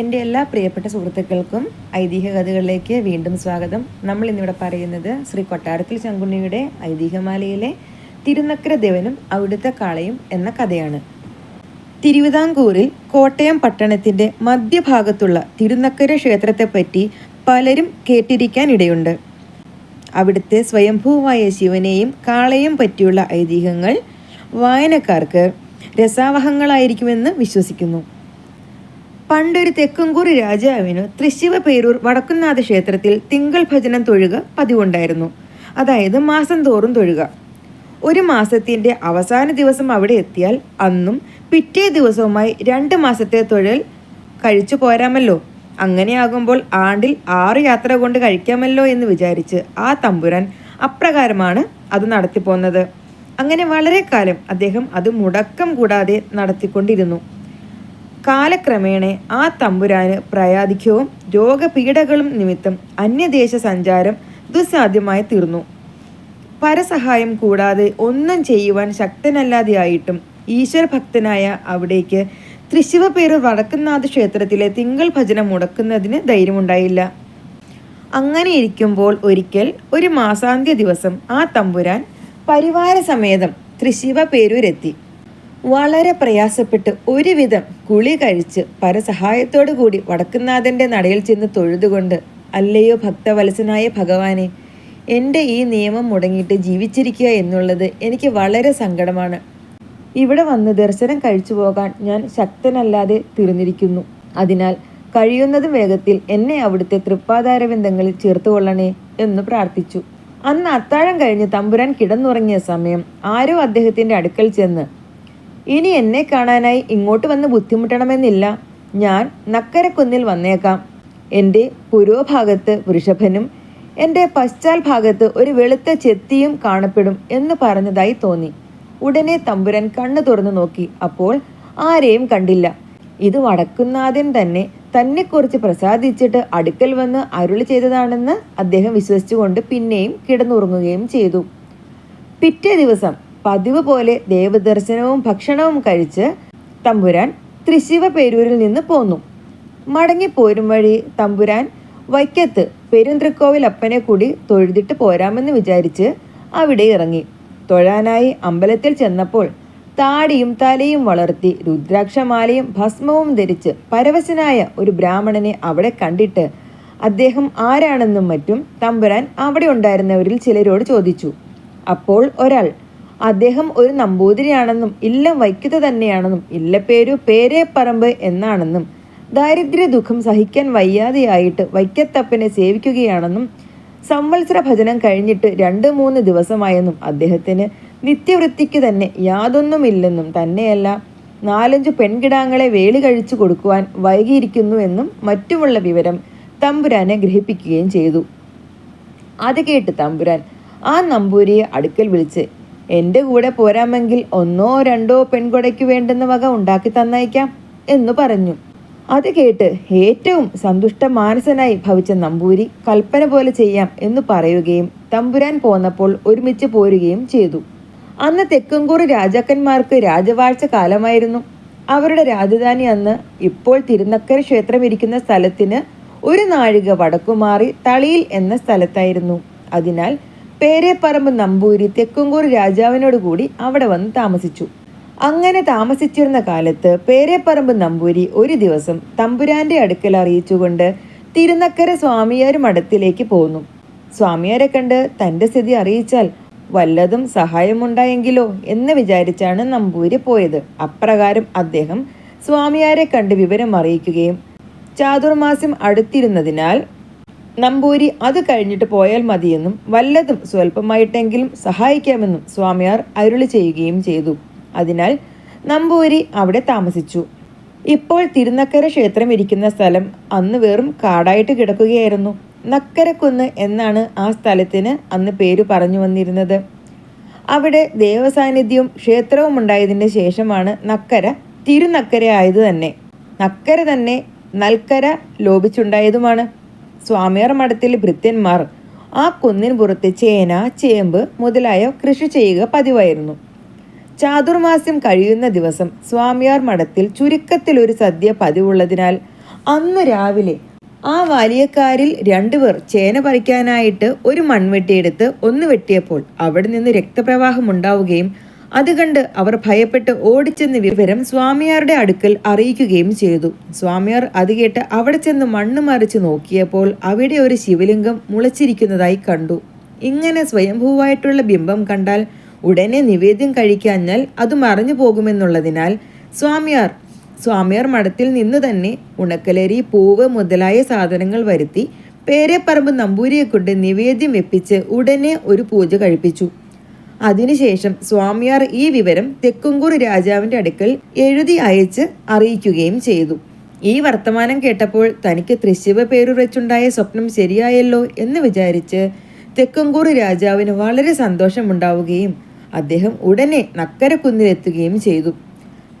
എന്റെ എല്ലാ പ്രിയപ്പെട്ട സുഹൃത്തുക്കൾക്കും ഐതിഹ്യ കഥകളിലേക്ക് വീണ്ടും സ്വാഗതം. നമ്മൾ ഇന്നിവിടെ പറയുന്നത് ശ്രീ കൊട്ടാരത്തിൽ ശങ്കുണ്ണിയുടെ ഐതിഹ്യമാലയിലെ തിരുനക്കര ദേവനും അവിടുത്തെ കാളയും എന്ന കഥയാണ്. തിരുവിതാംകൂറിൽ കോട്ടയം പട്ടണത്തിന്റെ മധ്യഭാഗത്തുള്ള തിരുനക്കര ക്ഷേത്രത്തെപ്പറ്റി പലരും കേട്ടിരിക്കാനിടയുണ്ട്. അവിടുത്തെ സ്വയംഭൂവായ ശിവനെയും കാളയും പറ്റിയുള്ള ഐതിഹ്യങ്ങൾ വായനക്കാർക്ക് രസാവഹങ്ങളായിരിക്കുമെന്ന് വിശ്വസിക്കുന്നു. പണ്ടൊരു തെക്കുംകൂറി രാജാവിന് തൃശ്ശിവ പേരൂർ വടക്കുന്നാഥ ക്ഷേത്രത്തിൽ തിങ്കൾ ഭജനം തൊഴുക പതിവുണ്ടായിരുന്നു. അതായത് മാസം തോറും തൊഴുക. ഒരു മാസത്തിന്റെ അവസാന ദിവസം അവിടെ എത്തിയാൽ അന്നും പിറ്റേ ദിവസവുമായി രണ്ട് മാസത്തെ തൊഴിൽ കഴിച്ചു പോരാമല്ലോ. അങ്ങനെയാകുമ്പോൾ ആണ്ടിൽ ആറ് യാത്ര കൊണ്ട് കഴിക്കാമല്ലോ എന്ന് വിചാരിച്ച് ആ തമ്പുരാൻ അപ്രകാരമാണ് അത് നടത്തിപ്പോന്നത്. അങ്ങനെ വളരെ കാലം അദ്ദേഹം അത് മുടക്കം കൂടാതെ നടത്തിക്കൊണ്ടിരുന്നു. കാലക്രമേണ ആ തമ്പുരാന് പ്രയാധിക്യവും രോഗപീഠകളും നിമിത്തം അന്യദേശ സഞ്ചാരം ദുസ്സാധ്യമായി തീർന്നു. പരസഹായം കൂടാതെ ഒന്നും ചെയ്യുവാൻ ശക്തനല്ലാതെയായിട്ടും ഈശ്വരഭക്തനായ അവിടേക്ക് തൃശിവപേര് വടക്കുന്നാഥ ക്ഷേത്രത്തിലെ തിങ്കൾ ഭജനം മുടക്കുന്നതിന് ധൈര്യമുണ്ടായില്ല. അങ്ങനെ ഇരിക്കുമ്പോൾ ഒരിക്കൽ ഒരു മാസാന്ത്യ ദിവസം ആ തമ്പുരാൻ പരിവാര സമേതം തൃശിവ പേരൂരെത്തി വളരെ പ്രയാസപ്പെട്ട് ഒരുവിധം കുളി കഴിച്ച് പരസഹായത്തോടു കൂടി വടക്കുന്നാഥന്റെ നടയിൽ ചെന്ന് തൊഴുതുകൊണ്ട് അല്ലയോ ഭക്തവത്സനായ ഭഗവാനെ എന്റെ ഈ നിയമം മുടങ്ങിയിട്ട് ജീവിച്ചിരിക്കുക എന്നുള്ളത് എനിക്ക് വളരെ സങ്കടമാണ്. ഇവിടെ വന്ന് ദർശനം കഴിച്ചു പോകാൻ ഞാൻ ശക്തനല്ലാതെ തീർന്നിരിക്കുന്നു അതിനാൽ കഴിയുന്നതും വേഗത്തിൽ എന്നെ അവിടുത്തെ തൃപ്പാതാരബന്ധങ്ങളിൽ ചേർത്തുകൊള്ളണേ എന്ന് പ്രാർത്ഥിച്ചു. അന്ന് അത്താഴം കഴിഞ്ഞ് തമ്പുരാൻ കിടന്നുറങ്ങിയ സമയം ആരോ അദ്ദേഹത്തിന്റെ അടുക്കൽ ചെന്ന് ഇനി എന്നെ കാണാനായി ഇങ്ങോട്ട് വന്ന് ബുദ്ധിമുട്ടണമെന്നില്ല. ഞാൻ നക്കരക്കുന്നിൽ വന്നേക്കാം. എന്റെ പുരോഭാഗത്ത് വൃഷഭനും എന്റെ പശ്ചാൽ ഭാഗത്ത് ഒരു വെളുത്ത ചെത്തിയും കാണപ്പെടും എന്ന് പറഞ്ഞതായി തോന്നി. ഉടനെ തമ്പുരൻ കണ്ണു തുറന്നു നോക്കി. അപ്പോൾ ആരെയും കണ്ടില്ല. ഇത് വടക്കുന്നാഥൻ തന്നെ തന്നെക്കുറിച്ച് പ്രസാദിച്ചിട്ട് അടുക്കൽ വന്ന് അരുളി ചെയ്തതാണെന്ന് അദ്ദേഹം വിശ്വസിച്ചുകൊണ്ട് പിന്നെയും കിടന്നുറങ്ങുകയും ചെയ്തു. പിറ്റേ ദിവസം പതിവ് പോലെ ദേവദർശനവും ഭക്ഷണവും കഴിച്ച് തമ്പുരാൻ തൃശിവ പേരൂരിൽ നിന്ന് പോന്നു. മടങ്ങിപ്പോരും വഴി തമ്പുരാൻ വൈക്കത്ത് പെരുന്തൃക്കോവിൽ അപ്പനെ കൂടി തൊഴുതിട്ട് പോരാമെന്ന് വിചാരിച്ച് അവിടെ ഇറങ്ങി. തൊഴാനായി അമ്പലത്തിൽ ചെന്നപ്പോൾ താടിയും തലയും വളർത്തി രുദ്രാക്ഷമാലയും ഭസ്മവും ധരിച്ച് പരവശനായ ഒരു ബ്രാഹ്മണനെ അവിടെ കണ്ടിട്ട് അദ്ദേഹം ആരാണെന്നും മറ്റും തമ്പുരാൻ അവിടെ ഉണ്ടായിരുന്നവരിൽ ചിലരോട് ചോദിച്ചു. അപ്പോൾ ഒരാൾ അദ്ദേഹം ഒരു നമ്പൂതിരിയാണെന്നും ഇല്ലം വൈക്കുത തന്നെയാണെന്നും ഇല്ലപ്പേരു പേരേപ്പറമ്പ് എന്നാണെന്നും ദാരിദ്ര്യ ദുഃഖം സഹിക്കാൻ വയ്യാതെയായിട്ട് വൈക്കത്തപ്പനെ സേവിക്കുകയാണെന്നും സംവത്സര ഭജനം കഴിഞ്ഞിട്ട് രണ്ട് മൂന്ന് ദിവസമായെന്നും അദ്ദേഹത്തിന് നിത്യവൃത്തിക്ക് തന്നെ യാതൊന്നുമില്ലെന്നും തന്നെയല്ല നാലഞ്ചു പെൺകിടാങ്ങളെ വേലി കഴിച്ചു കൊടുക്കുവാൻ വൈകിയിരിക്കുന്നു എന്നും മറ്റുമുള്ള വിവരം തമ്പുരാനെ ഗ്രഹിപ്പിക്കുകയും ചെയ്തു. അത് കേട്ട് തമ്പുരാൻ ആ നമ്പൂരിയെ അടുക്കൽ വിളിച്ച് എന്റെ കൂടെ പോരാമെങ്കിൽ ഒന്നോ രണ്ടോ പെൺകുടയ്ക്ക് വേണ്ടുന്ന വക ഉണ്ടാക്കി തന്നയക്കാം എന്നു പറഞ്ഞു. അത് കേട്ട് ഏറ്റവും സന്തുഷ്ട മാനസനായി ഭവിച്ച നമ്പൂരി കൽപ്പന പോലെ ചെയ്യാം എന്ന് പറയുകയും തമ്പുരാൻ പോന്നപ്പോൾ ഒരുമിച്ച് പോരുകയും ചെയ്തു. അന്ന് തെക്കുംകൂറ് രാജാക്കന്മാർക്ക് രാജവാഴ്ച കാലമായിരുന്നു. അവരുടെ രാജധാനി അന്ന് ഇപ്പോൾ തിരുനക്കര ക്ഷേത്രം ഇരിക്കുന്ന സ്ഥലത്തിന് ഒരു നാഴിക വടക്കുമാറി തളിയിൽ എന്ന സ്ഥലത്തായിരുന്നു. അതിനാൽ പേരെപ്പറമ്പ് നമ്പൂരി തെക്കുംകൂർ രാജാവിനോട് കൂടി അവിടെ വന്ന് താമസിച്ചു. അങ്ങനെ താമസിച്ചിരുന്ന കാലത്ത് പേരേപ്പറമ്പ് നമ്പൂരി ഒരു ദിവസം തമ്പുരാന്റെ അടുക്കൽ അറിയിച്ചുകൊണ്ട് തിരുനക്കര സ്വാമിയാരും മഠത്തിലേക്ക് പോന്നു. സ്വാമിയാരെ കണ്ട് തന്റെ സ്ഥിതി അറിയിച്ചാൽ വല്ലതും സഹായമുണ്ടായെങ്കിലോ എന്ന് വിചാരിച്ചാണ് നമ്പൂരി പോയത്. അപ്രകാരം അദ്ദേഹം സ്വാമിയാരെ കണ്ട് വിവരം അറിയിക്കുകയും ചാതുർമാസം അടുത്തിരുന്നതിനാൽ നമ്പൂരി അത് കഴിഞ്ഞിട്ട് പോയാൽ മതിയെന്നും വല്ലതും സ്വല്പമായിട്ടെങ്കിലും സഹായിക്കാമെന്നും സ്വാമിയാർ അരുളി ചെയ്യുകയും ചെയ്തു. അതിനാൽ നമ്പൂരി അവിടെ താമസിച്ചു. ഇപ്പോൾ തിരുനക്കര ക്ഷേത്രം ഇരിക്കുന്ന സ്ഥലം അന്ന് വെറും കാടായിട്ട് കിടക്കുകയായിരുന്നു. നക്കരക്കുന്ന് എന്നാണ് ആ സ്ഥലത്തിന് അന്ന് പേര് പറഞ്ഞു വന്നിരുന്നത്. അവിടെ ദേവസാന്നിധ്യവും ക്ഷേത്രവും ഉണ്ടായതിന് ശേഷമാണ് നക്കര തിരുനക്കര ആയത് തന്നെ. നക്കര തന്നെ നൽക്കര ലോപിച്ചുണ്ടായതുമാണ്. സ്വാമിയാർ മഠത്തിൽ ഭൃത്യന്മാർ. ആ കുന്നിൻ പുറത്ത് ചേന ചേമ്പ് മുതലായ കൃഷി ചെയ്യുക പതിവായിരുന്നു. ചാതുർമാസ്യം കഴിയുന്ന ദിവസം സ്വാമിയാർ മഠത്തിൽ ചുരുക്കത്തിൽ ഒരു സദ്യ പതിവുള്ളതിനാൽ അന്ന് രാവിലെ ആ വാലിയക്കാരിൽ രണ്ടുപേർ ചേന പറിക്കാനായിട്ട് ഒരു മൺവെട്ടിയെടുത്ത് ഒന്ന് വെട്ടിയപ്പോൾ അവിടെ നിന്ന് രക്തപ്രവാഹം ഉണ്ടാവുകയും അത് കണ്ട് അവർ ഭയപ്പെട്ട് ഓടിച്ചെന്ന് വിവരം സ്വാമിയാരുടെ അടുക്കൽ അറിയിക്കുകയും ചെയ്തു. സ്വാമിയാർ അത് കേട്ട് അവിടെ ചെന്ന് മണ്ണ് മറിച്ച് നോക്കിയപ്പോൾ അവിടെ ഒരു ശിവലിംഗം മുളച്ചിരിക്കുന്നതായി കണ്ടു. ഇങ്ങനെ സ്വയംഭൂവായിട്ടുള്ള ബിംബം കണ്ടാൽ ഉടനെ നിവേദ്യം കഴിക്കാഞ്ഞാൽ അത് മറഞ്ഞു പോകുമെന്നുള്ളതിനാൽ സ്വാമിയാർ സ്വാമിയാർ മഠത്തിൽ നിന്ന് തന്നെ ഉണക്കലരി പൂവ് മുതലായ സാധനങ്ങൾ വരുത്തി പേരെപ്പറമ്പ് നമ്പൂരിയെ കൊണ്ട് നിവേദ്യം വെപ്പിച്ച് ഉടനെ ഒരു പൂജ കഴിപ്പിച്ചു. അതിനുശേഷം സ്വാമിയാർ ഈ വിവരം തെക്കുംകൂർ രാജാവിന്റെ അടുക്കൽ എഴുതി അയച്ച് അറിയിക്കുകയും ചെയ്തു. ഈ വർത്തമാനം കേട്ടപ്പോൾ തനിക്ക് തൃശ്ശിവ പേരുറച്ചുണ്ടായ സ്വപ്നം ശരിയായല്ലോ എന്ന് വിചാരിച്ച് തെക്കുംകൂർ രാജാവിന് വളരെ സന്തോഷമുണ്ടാവുകയും അദ്ദേഹം ഉടനെ നക്കരക്കുന്നിലെത്തുകയും ചെയ്തു.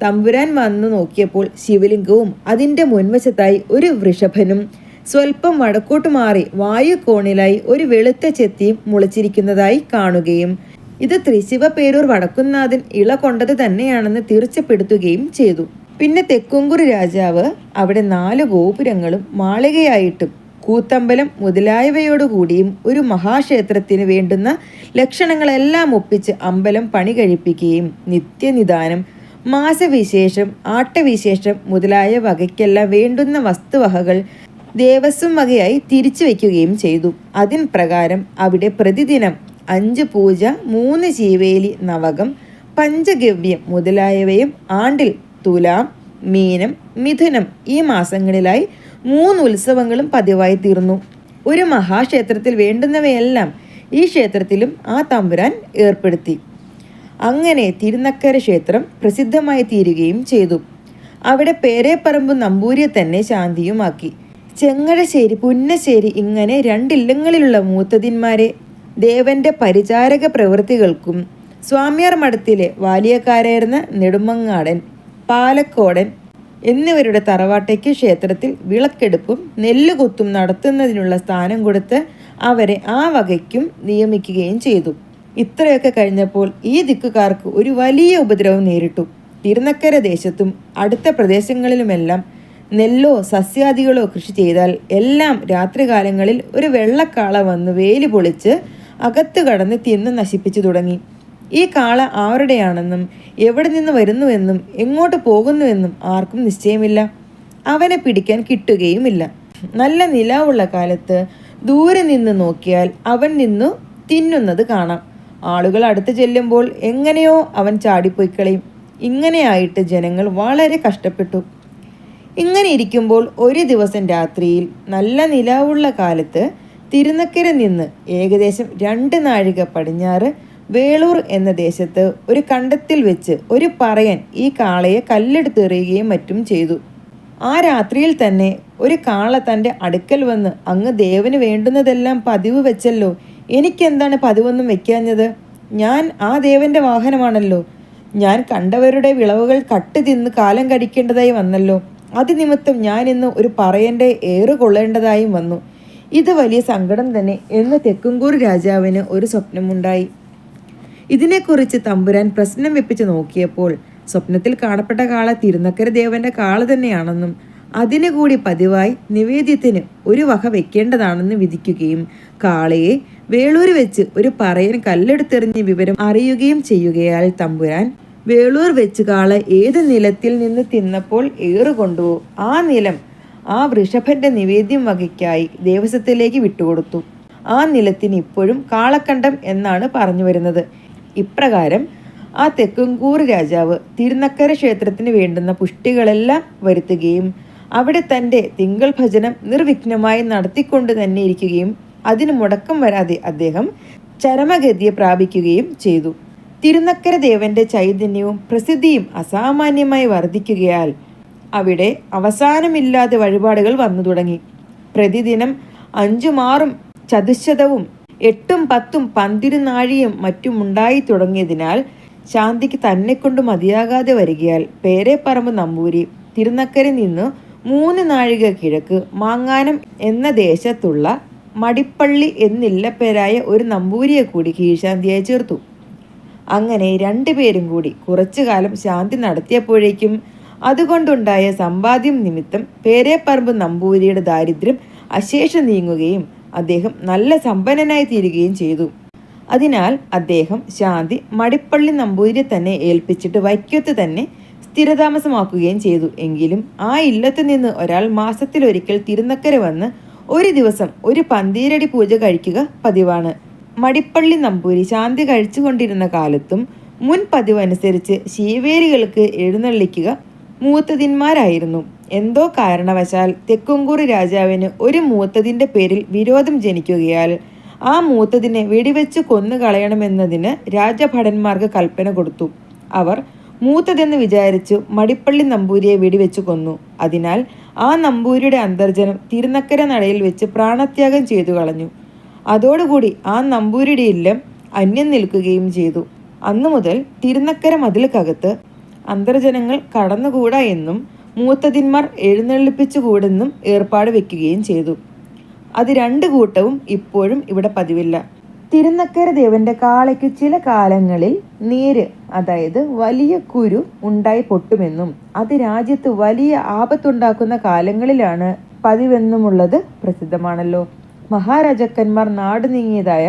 തമ്പുരാൻ വന്നു നോക്കിയപ്പോൾ ശിവലിംഗവും അതിന്റെ മുൻവശത്തായി ഒരു വൃഷഭനും സ്വൽപ്പം വടക്കോട്ട് മാറി വായുകോണിലായി ഒരു വെളുത്ത ചെത്തിയും മുളച്ചിരിക്കുന്നതായി കാണുകയും ഇത് ത്രിശിവ പേരൂർ വടക്കുന്നാഥൻ ഇള കൊണ്ടത് തന്നെയാണെന്ന് തീർച്ചപ്പെടുത്തുകയും ചെയ്തു. പിന്നെ തെക്കുംകുറി രാജാവ് അവിടെ നാല് ഗോപുരങ്ങളും മാളികയായിട്ടും കൂത്തമ്പലം മുതലായവയോടുകൂടിയും ഒരു മഹാക്ഷേത്രത്തിന് വേണ്ടുന്ന ലക്ഷണങ്ങളെല്ലാം ഒപ്പിച്ച് അമ്പലം പണി കഴിപ്പിക്കുകയും നിത്യനിദാനം മാസവിശേഷം ആട്ടവിശേഷം മുതലായ വകയ്ക്കെല്ലാം വേണ്ടുന്ന വസ്തുവകകൾ ദേവസ്വം വകയായി തിരിച്ചു വയ്ക്കുകയും ചെയ്തു. അതിൻ പ്രകാരം അവിടെ പ്രതിദിനം അഞ്ച് പൂജ മൂന്ന് ജീവേലി നവകം പഞ്ചഗവ്യം മുതലായവയും ആണ്ടിൽ തുലാം മീനം മിഥുനം ഈ മാസങ്ങളിലായി മൂന്ന് ഉത്സവങ്ങളും പതിവായി തീർന്നു. ഒരു മഹാക്ഷേത്രത്തിൽ വേണ്ടുന്നവയെല്ലാം ഈ ക്ഷേത്രത്തിലും ആ തമ്പുരാൻ ഏർപ്പെടുത്തി. അങ്ങനെ തിരുനക്കര ക്ഷേത്രം പ്രസിദ്ധമായി തീരുകയും ചെയ്തു. അവിടെ പേരേപ്പറമ്പ് നമ്പൂരിയെ തന്നെ ശാന്തിയുമാക്കി. ചെങ്ങഴശ്ശേരി പുന്നശ്ശേരി ഇങ്ങനെ രണ്ടില്ലങ്ങളിലുള്ള മൂത്തതിന്മാരെ ദേവന്റെ പരിചാരക പ്രവൃത്തികൾക്കും സ്വാമിയാർ മഠത്തിലെ വാലിയക്കാരായിരുന്ന നെടുമങ്ങാടൻ പാലക്കോടൻ എന്നിവരുടെ തറവാട്ടയ്ക്ക് ക്ഷേത്രത്തിൽ വിളക്കെടുപ്പും നെല്ലുകുത്തും നടത്തുന്നതിനുള്ള സ്ഥാനം കൊടുത്ത് അവരെ ആ വകയ്ക്കും നിയമിക്കുകയും ചെയ്തു. ഇത്രയൊക്കെ കഴിഞ്ഞപ്പോൾ ഈ ദിക്കുകാർക്ക് ഒരു വലിയ ഉപദ്രവം നേരിട്ടു. തിരുനക്കര ദേശത്തും അടുത്ത പ്രദേശങ്ങളിലുമെല്ലാം നെല്ലോ സസ്യാദികളോ കൃഷി ചെയ്താൽ എല്ലാം രാത്രികാലങ്ങളിൽ ഒരു വെള്ളക്കാള വന്ന് വേലി പൊളിച്ച് അകത്ത് കടന്ന് തിന്ന് നശിപ്പിച്ചു തുടങ്ങി. ഈ കാള ആരുടെയാണെന്നും എവിടെ നിന്ന് വരുന്നുവെന്നും എങ്ങോട്ട് പോകുന്നുവെന്നും ആർക്കും നിശ്ചയമില്ല. അവനെ പിടിക്കാൻ കിട്ടുകയുമില്ല. നല്ല നിലാവുള്ള കാലത്ത് ദൂരെ നിന്ന് നോക്കിയാൽ അവൻ നിന്നു തിന്നുന്നത് കാണാം. ആളുകൾ അടുത്ത് ചെല്ലുമ്പോൾ എങ്ങനെയോ അവൻ ചാടിപ്പോയി കളയും. ഇങ്ങനെയായിട്ട് ജനങ്ങൾ വളരെ കഷ്ടപ്പെട്ടു. ഇങ്ങനെ ഇരിക്കുമ്പോൾ ഒരു ദിവസം രാത്രിയിൽ നല്ല നിലാവുള്ള കാലത്ത് തിരുനക്കര നിന്ന് ഏകദേശം രണ്ട് നാഴിക പടിഞ്ഞാറ് വേളൂർ എന്ന ദേശത്ത് ഒരു കണ്ടത്തിൽ വെച്ച് ഒരു പറയൻ ഈ കാളയെ കല്ലെടുത്തെറിയുകയും മറ്റും ചെയ്തു. ആ രാത്രിയിൽ തന്നെ ഒരു കാള തന്റെ അടുക്കൽ വന്ന് അങ്ങ് ദേവന് വേണ്ടുന്നതെല്ലാം പതിവ് വെച്ചല്ലോ. എനിക്കെന്താണ് പതിവൊന്നും വെക്കാഞ്ഞത്? ഞാൻ ആ ദേവന്റെ വാഹനമാണല്ലോ. ഞാൻ കണ്ടവരുടെ വിളവുകൾ കട്ട് തിന്ന് കാലം കടിക്കേണ്ടതായി വന്നല്ലോ. അത് നിമിത്തം ഞാൻ ഇന്ന് ഒരു പറയന്റെ ഏറ് കൊള്ളേണ്ടതായും വന്നു. ഇത് വലിയ സങ്കടം തന്നെ എന്ന് തെക്കുംകൂർ രാജാവിന് ഒരു സ്വപ്നമുണ്ടായി. ഇതിനെക്കുറിച്ച് തമ്പുരാൻ പ്രശ്നം വെപ്പിച്ച് നോക്കിയപ്പോൾ സ്വപ്നത്തിൽ കാണപ്പെട്ട കാള തിരുനക്കര ദേവന്റെ കാള തന്നെയാണെന്നും അതിനു കൂടി പതിവായി നിവേദ്യത്തിന് ഒരു വക വെക്കേണ്ടതാണെന്ന് വിധിക്കുകയും കാളയെ വേളൂർ വെച്ച് ഒരു പറയൻ കല്ലെടുത്തെറിഞ്ഞ വിവരം അറിയുകയും ചെയ്യുകയാൽ തമ്പുരാൻ വേളൂർ വെച്ച് കാള ഏത് നിലത്തിൽ നിന്ന് തിന്നപ്പോൾ ഏറുകൊണ്ടുവോ ആ നിലം ആ വൃഷഭന്റെ നിവേദ്യം വകയ്ക്കായി ദേവസ്വത്തിലേക്ക് വിട്ടുകൊടുത്തു. ആ നിലത്തിന് ഇപ്പോഴും കാളക്കണ്ടം എന്നാണ് പറഞ്ഞു വരുന്നത്. ഇപ്രകാരം ആ തെക്കുംകൂർ രാജാവ് തിരുനക്കര ക്ഷേത്രത്തിന് വേണ്ടുന്ന പുഷ്ടികളെല്ലാം വരുത്തുകയും അവിടെ തന്റെ തിങ്കൾ ഭജനം നിർവിഘ്നമായി നടത്തിക്കൊണ്ട് തന്നെ ഇരിക്കുകയും അതിന് മുടക്കം വരാതെ അദ്ദേഹം ചരമഗതിയെ പ്രാപിക്കുകയും ചെയ്തു. തിരുനക്കര ദേവന്റെ ചൈതന്യവും പ്രസിദ്ധിയും അസാമാന്യമായി വർദ്ധിക്കുകയാൽ അവിടെ അവസാനമില്ലാതെ വഴിപാടുകൾ വന്നു തുടങ്ങി. പ്രതിദിനം അഞ്ചുമാറും ചതുശതവും എട്ടും പത്തും പന്തിരുനാഴിയും മറ്റും ഉണ്ടായി തുടങ്ങിയതിനാൽ ശാന്തിക്ക് തന്നെക്കൊണ്ട് മതിയാകാതെ വരികയാൽ പേരെപ്പറമ്പ് നമ്പൂരി തിരുനക്കരയിൽ നിന്ന് മൂന്ന് നാഴിക കിഴക്ക് മാങ്ങാനം എന്ന ദേശത്തുള്ള മടിപ്പള്ളി എന്നില്ലപ്പേരായ ഒരു നമ്പൂരിയെ കൂടി കീഴ്ശാന്തിയായി ചേർത്തു. അങ്ങനെ രണ്ടുപേരും കൂടി കുറച്ചു കാലം ശാന്തി നടത്തിയപ്പോഴേക്കും അതുകൊണ്ടുണ്ടായ സമ്പാദ്യം നിമിത്തം പേരേപ്പറമ്പ് നമ്പൂതിരിയുടെ ദാരിദ്ര്യം അശേഷം നീങ്ങുകയും അദ്ദേഹം നല്ല സമ്പന്നനായി തീരുകയും ചെയ്തു. അതിനാൽ അദ്ദേഹം ശാന്തി മടിപ്പള്ളി നമ്പൂതിരിയെ തന്നെ ഏൽപ്പിച്ചിട്ട് വൈക്കത്ത് തന്നെ സ്ഥിരതാമസമാക്കുകയും ചെയ്തു. എങ്കിലും ആ ഇല്ലത്ത് നിന്ന് ഒരാൾ മാസത്തിലൊരിക്കൽ തിരുനക്കര വന്ന് ഒരു ദിവസം ഒരു പന്തീരടി പൂജ കഴിക്കുക പതിവാണ്. മടിപ്പള്ളി നമ്പൂരി ശാന്തി കഴിച്ചുകൊണ്ടിരുന്ന കാലത്തും മുൻ പതിവനുസരിച്ച് ശീവേരികൾക്ക് എഴുന്നള്ളിക്കുക മൂത്തതിന്മാരായിരുന്നു. എന്തോ കാരണവശാൽ തെക്കുംകൂറി രാജാവിന് ഒരു മൂത്തതിന്റെ പേരിൽ വിരോധം ജനിക്കുകയാൽ ആ മൂത്തതിനെ വെടിവെച്ച് കൊന്നുകളയണമെന്നതിന് രാജഭടന്മാർക്ക് കൽപ്പന കൊടുത്തു. അവർ മൂത്തതെന്ന് വിചാരിച്ചു മടിപ്പള്ളി നമ്പൂരിയെ വെടിവെച്ച് കൊന്നു. അതിനാൽ ആ നമ്പൂരിയുടെ അന്തർജനം തിരുനക്കര നടയിൽ വെച്ച് പ്രാണത്യാഗം ചെയ്തു കളഞ്ഞു. അതോടുകൂടി ആ നമ്പൂരിയുടെ ഇല്ലം അന്യം നിൽക്കുകയും ചെയ്തു. അന്നു മുതൽ തിരുനക്കര മതിൽക്കകത്ത് അന്തർജനങ്ങൾ കടന്നുകൂടാ എന്നും മൂത്തതിന്മാർ എഴുന്നള്ളിപ്പിച്ചുകൂടെന്നും ഏർപ്പാട് വെക്കുകയും ചെയ്തു. അത് രണ്ട് കൂട്ടവും ഇപ്പോഴും ഇവിടെ പതിവില്ല. തിരുനക്കര ദേവന്റെ കാളയ്ക്ക് ചില കാലങ്ങളിൽ നീര് അതായത് വലിയ കുരു ഉണ്ടായി പൊട്ടുമെന്നും അത് രാജ്യത്ത് വലിയ ആപത്തുണ്ടാക്കുന്ന കാലങ്ങളിലാണ് പതിവെന്നുമുള്ളത് പ്രസിദ്ധമാണല്ലോ. മഹാരാജാക്കന്മാർ നാട് നീങ്ങിയതായ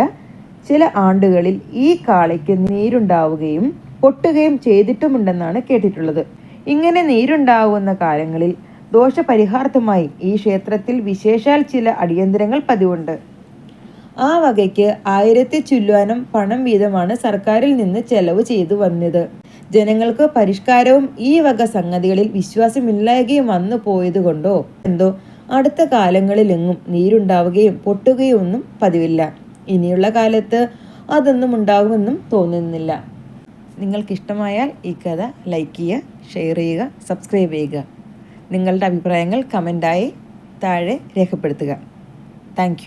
ചില ആണ്ടുകളിൽ ഈ കാളയ്ക്ക് നീരുണ്ടാവുകയും പൊട്ടുകയും ചെയ്തിട്ടുമുണ്ടെന്നാണ് കേട്ടിട്ടുള്ളത്. ഇങ്ങനെ നീരുണ്ടാവുന്ന കാലങ്ങളിൽ ദോഷപരിഹാർത്ഥമായി ഈ ക്ഷേത്രത്തിൽ വിശേഷാൽ ചില അടിയന്തരങ്ങൾ പതിവുണ്ട്. ആ വകയ്ക്ക് ആയിരത്തി ചുല്ലുവാനം പണം വീതമാണ് സർക്കാരിൽ നിന്ന് ചെലവ് ചെയ്തു വന്നത്. ജനങ്ങൾക്ക് പരിഷ്കാരവും ഈ വക സംഗതികളിൽ വിശ്വാസമില്ലായകയും വന്നു പോയതുകൊണ്ടോ എന്തോ അടുത്ത കാലങ്ങളിലെങ്ങും നീരുണ്ടാവുകയും പൊട്ടുകയും ഒന്നും പതിവില്ല. ഇനിയുള്ള കാലത്ത് അതൊന്നും ഉണ്ടാകുമെന്നും തോന്നുന്നില്ല. നിങ്ങൾക്കിഷ്ടമായാൽ ഈ കഥ ലൈക്ക് ചെയ്യുക ഷെയർ ചെയ്യുക സബ്സ്ക്രൈബ് ചെയ്യുക. നിങ്ങളുടെ അഭിപ്രായങ്ങൾ കമന്റായി താഴെ രേഖപ്പെടുത്തുക. താങ്ക്